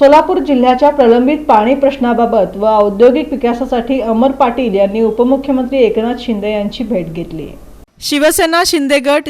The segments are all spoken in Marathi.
सोलापूर जिल्ह्याच्या प्रलंबित पाणी प्रश्नाबाबत व औद्योगिक विकासासाठी अमर पाटील यांनी उपमुख्यमंत्री एकनाथ शिंदे यांची भेट घेतली. शिवसेना शिंदे गट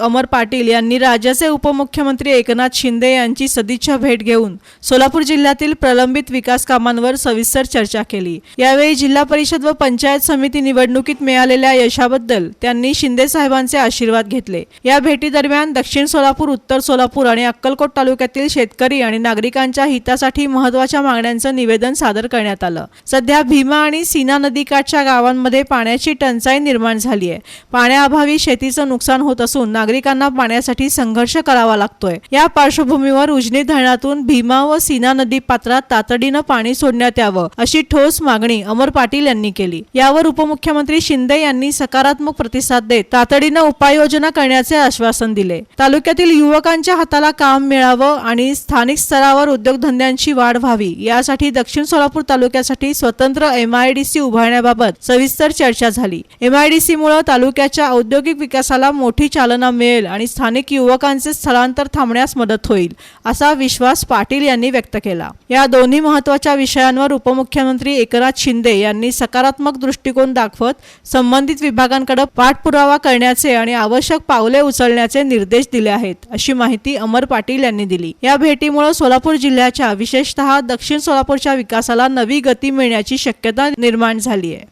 अमर पाटील यांनी राज्याचे उपमुख्यमंत्री एकनाथ शिंदे यांची सदिच्छा भेट घेऊन सोलापूर जिल्ह्यातील प्रलंबित विकास कामांवर सविस्तर चर्चा केली. यावेळी जिल्हा परिषद व पंचायत समिती निवडणुकीत मिळालेल्या यशाबद्दल त्यांनी शिंदे साहेबांचे आशीर्वाद घेतले. या भेटीदरम्यान दक्षिण सोलापूर उत्तर सोलापूर आणि अक्कलकोट तालुक्यातील शेतकरी आणि नागरिकांच्या हितासाठी महत्त्वाच्या मागण्यांचं निवेदन सादर करण्यात आलं. सध्या भीमा आणि सीना नदीकाठच्या गावांमध्ये पाण्याची टंचाई निर्माण झाली आहे पाण्याअभावी शेतीचं नुकसान होत असून नागरिकांना पाण्यासाठी संघर्ष करावा लागतोय. या पार्श्वभूमीवर उजनी धरणातून भीमा व सीना नदी पात्रात तातडीनं पाणी सोडण्यात यावं अशी ठोस मागणी अमर पाटील यांनी केली. यावर उपमुख्यमंत्री शिंदे यांनी सकारात्मक प्रतिसाद देत तातडीनं उपाययोजना करण्याचे आश्वासन दिले. तालुक्यातील युवकांच्या हाताला काम मिळावं आणि स्थानिक स्तरावर उद्योगधंद्यांची वाढ व्हावी यासाठी दक्षिण सोलापूर तालुक्यासाठी स्वतंत्र एमआयडीसी उभारण्याबाबत सविस्तर चर्चा झाली. एमआयडीसी मुळे तालुक्याच्या औद्योगिक विकासाला मोठी चालना मिळेल आणि स्थानिक युवकांचे स्थलांतर थांबण्यास मदत होईल असा विश्वास पाटील यांनी व्यक्त केला. या दोन्ही महत्त्वाच्या विषयांवर उपमुख्यमंत्री एकनाथ शिंदे यांनी सकारात्मक दृष्टिकोन दाखवत संबंधित विभागांकडे पाठपुरावा करण्याचे आणि आवश्यक पावले उचलण्याचे निर्देश दिले आहेत अशी माहिती अमर पाटील यांनी दिली. या भेटीमुळे सोलापूर जिल्ह्याच्या विशेषतः दक्षिण सोलापूरच्या विकासाला नवी गती मिळण्याची शक्यता निर्माण झाली आहे.